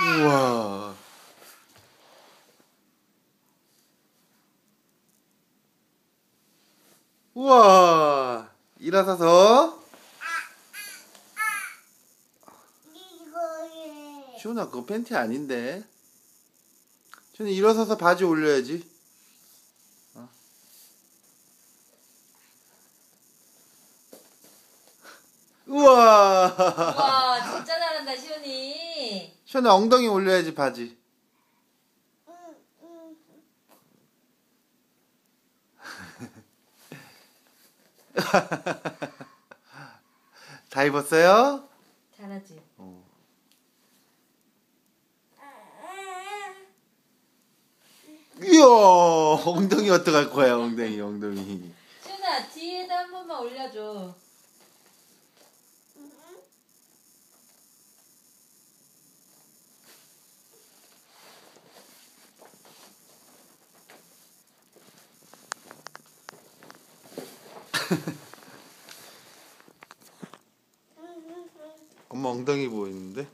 우와. 우와. 일어서서. 시훈아 그거 팬티 아닌데. 시훈아 일어서서 바지 올려야지. 어. 우와. 와 진짜 잘한다 시훈이. 시훈아 엉덩이 올려야지 바지. 다 입었어요? 잘하지. 어. 이야 엉덩이 어떡할 거야 엉덩이 엉덩이 시훈아 뒤에다 한 번만 올려줘. 엄마 엉덩이 보이는데?